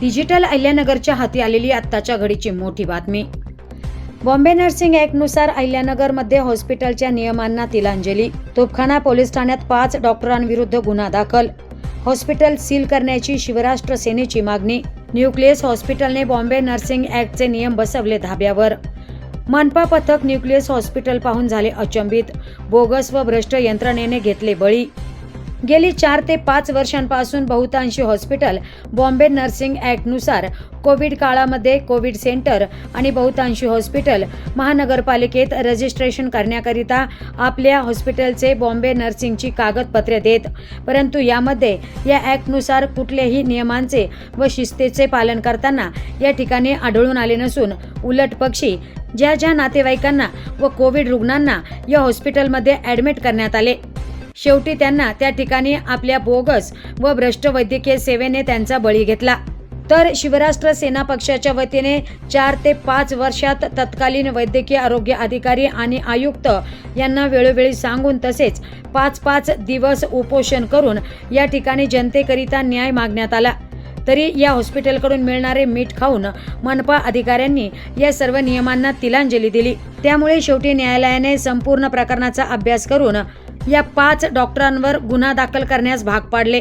Digital अहिल्यानगरच्या हाती आलेली आत्ताच्या घडीची मोठी बातमी. बॉम्बे नर्सिंग ॲक्टनुसार अहिल्यानगरमध्ये हॉस्पिटलच्या नियमांना तिलांजली. तोपखाना पोलीस ठाण्यात पाच डॉक्टरांविरुद्ध गुन्हा दाखल. हॉस्पिटल सील करण्याची शिवराष्ट्र सेनेची मागणी. न्यूक्लियस हॉस्पिटलने बॉम्बे नर्सिंग ॲक्टचे नियम बसवले धाब्यावर. मनपा पथक न्यूक्लियस हॉस्पिटल पाहून झाले अचंबित. बोगस व भ्रष्ट यंत्रणेने घेतले बळी. गेली चार ते पाच वर्षांपासून बहुतांशी हॉस्पिटल बॉम्बे नर्सिंग ॲक्टनुसार कोविड काळामध्ये कोविड सेंटर आणि बहुतांशी हॉस्पिटल महानगरपालिकेत रजिस्ट्रेशन करण्याकरिता आपल्या हॉस्पिटलचे बॉम्बे नर्सिंगची कागदपत्रे देत. परंतु यामध्ये या ॲक्टनुसार कुठल्याही नियमांचे व शिस्तीचे पालन करताना या ठिकाणी आढळून आले नसून उलट पक्षी ज्या ज्या नातेवाईकांना व कोविड रुग्णांना या हॉस्पिटलमध्ये ॲडमिट करण्यात आले. शेवटी त्यांना त्या ठिकाणी आपल्या बोगस व भ्रष्ट वैद्यकीय सेवेने त्यांचा बळी घेतला. तर शिवराष्ट्र सेना पक्षाच्या वतीने चार ते पाच वर्षात तत्कालीन वैद्यकीय आरोग्य अधिकारी आणि आयुक्त यांना वेळोवेळी सांगून तसेच पाच पाच दिवस उपोषण करून या ठिकाणी जनतेकरिता न्याय मागण्यात आला. तरी या हॉस्पिटलकडून मिळणारे मीठ खाऊन मनपा अधिकाऱ्यांनी या सर्व नियमांना तिलांजली दिली. त्यामुळे शेवटी न्यायालयाने संपूर्ण प्रकरणाचा अभ्यास करून या पाच डॉक्टरांवर गुन्हा दाखल करण्यास भाग पाडले.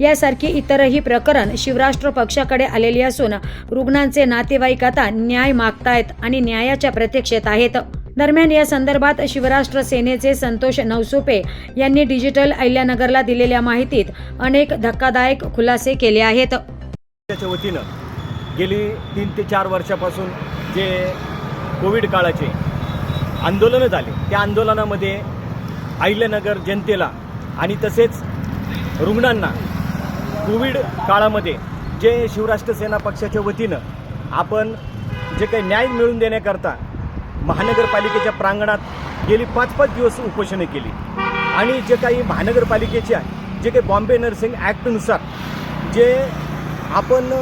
यासारखी इतरही प्रकरण शिवराष्ट्र पक्षाकडे आलेली असून रुग्णांचे नातेवाईक आता न्याय मागतायत आणि न्यायाच्या प्रतीक्षेत आहेत. दरम्यान या संदर्भात शिवराष्ट्र सेनेचे संतोष नवसुपे यांनी डिजिटल अहिल्यानगरला दिलेल्या माहितीत अनेक धक्कादायक खुलासे केले आहेत. त्याच्या वतीनं गेली तीन ते चार वर्षापासून जे कोविड काळाचे आंदोलनं झाले त्या आंदोलनामध्ये अहिल्यानगर जनतेला आणि तसेच रुग्णांना कोविड काळामध्ये जे शिवराष्ट्र सेना पक्षाच्या वतीनं आपण जे काही न्याय मिळवून देण्याकरता महानगरपालिकेच्या प्रांगणात गेली पाच पाच दिवस उपोषणं केली. आणि जे काही महानगरपालिकेच्या जे काही बॉम्बे नर्सिंग ॲक्टनुसार जे आपण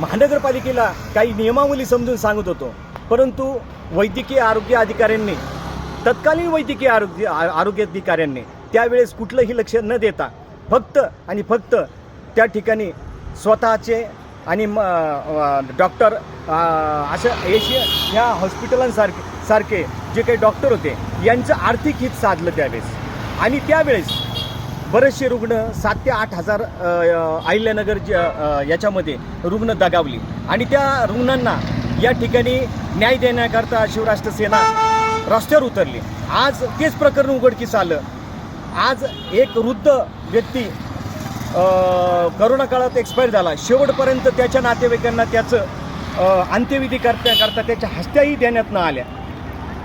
महानगरपालिकेला काही नियमावली समजून सांगत होतो परंतु वैद्यकीय आरोग्य अधिकाऱ्यांनी तत्कालीन वैद्यकीय आरोग्य आरोग्याधिकाऱ्यांनी आरोग्य अधिकाऱ्यांनी त्यावेळेस कुठलंही लक्ष न देता फक्त आणि फक्त त्या ठिकाणी स्वतःचे आणि म- डॉक्टर अशा एशिया ह्या हॉस्पिटलांसारखे सारखे जे काही डॉक्टर होते यांचं आर्थिक हित साधलं त्यावेळेस. आणि त्यावेळेस बरेचसे रुग्ण सात ते आठ हजार अहिल्यानगर ज- याच्यामध्ये रुग्ण दगावली. आणि त्या रुग्णांना या ठिकाणी न्याय देण्याकरता शिवराष्ट्र सेना रस्त्यावर उतरली. आज तेच प्रकरण उघडकीस आलं. आज एक वृद्ध व्यक्ती करोना काळात एक्सपायर झाला. शेवटपर्यंत त्याच्या नातेवाईकांना त्याचं अंत्यविधी करता करता त्याच्या हस्त्याही देण्यात न आल्या.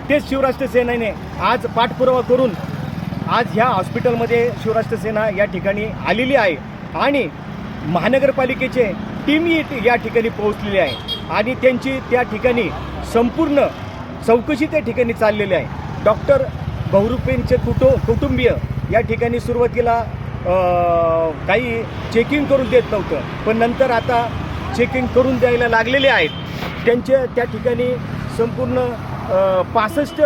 तेच शिवराष्ट्र सेनेने आज पाठपुरावा करून आज ह्या हॉस्पिटलमध्ये शिवराष्ट्र सेना या ठिकाणी आलेली आहे आणि महानगरपालिकेचे टीमही या ठिकाणी पोहोचलेली आहे. आणि त्यांची त्या ठिकाणी संपूर्ण चौकशी त्या ठिकाणी चाललेली आहे. डॉक्टर बहुरूपेंचे कुटु कुटुंबीय या ठिकाणी सुरुवातीला काही चेकिंग करून देत नव्हतं. पण नंतर आता चेकिंग करून द्यायला लागलेले आहेत. त्यांचे त्या ठिकाणी संपूर्ण पासष्ट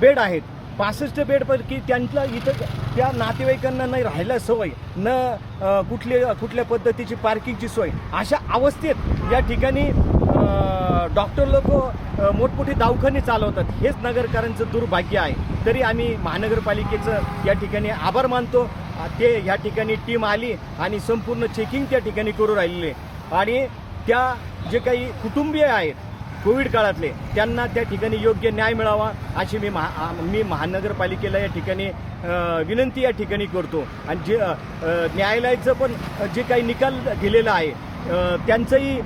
बेड आहेत. पासष्ट बेडपैकी त्यांना इथं त्या नातेवाईकांना नाही राहायला सवय न कुठले कुठल्या पद्धतीची पार्किंगची सोय अशा अवस्थेत या ठिकाणी डॉक्टर लोक मोठमोठे दवाखाने चालवतात. हेच नगरकरांचं दुर्भाग्य आहे. तरी आम्ही महानगरपालिकेचं या ठिकाणी आभार मानतो. ते या ठिकाणी टीम आली आणि संपूर्ण चेकिंग त्या ठिकाणी करू राहिलेले. आणि त्या जे काही कुटुंबीय आहेत कोविड काळातले त्यांना त्या ठिकाणी योग्य न्याय मिळावा अशी मी महा मी महानगरपालिकेला या ठिकाणी विनंती या ठिकाणी करतो. आणि जे न्यायालयाचं पण जे काही निकाल दिलेला आहे त्यांचंही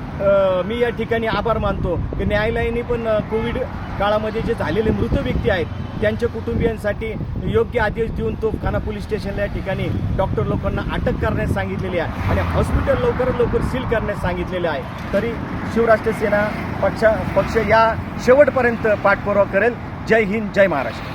मी या ठिकाणी आभार मानतो की न्यायालयाने पण कोविड काळामध्ये जे झालेले मृत व्यक्ती आहेत त्यांच्या कुटुंबियांसाठी योग्य आदेश देऊन तो खाना पोलीस स्टेशनला या ठिकाणी डॉक्टर लोकांना अटक करण्यास सांगितलेली आहे आणि हॉस्पिटल लवकरात लवकर सील करण्यास सांगितलेले आहे. तरी शिवराष्ट्र सेना पक्ष पक्ष या शेवटपर्यंत पाठपुरावा करेल. जय हिंद जय महाराष्ट्र.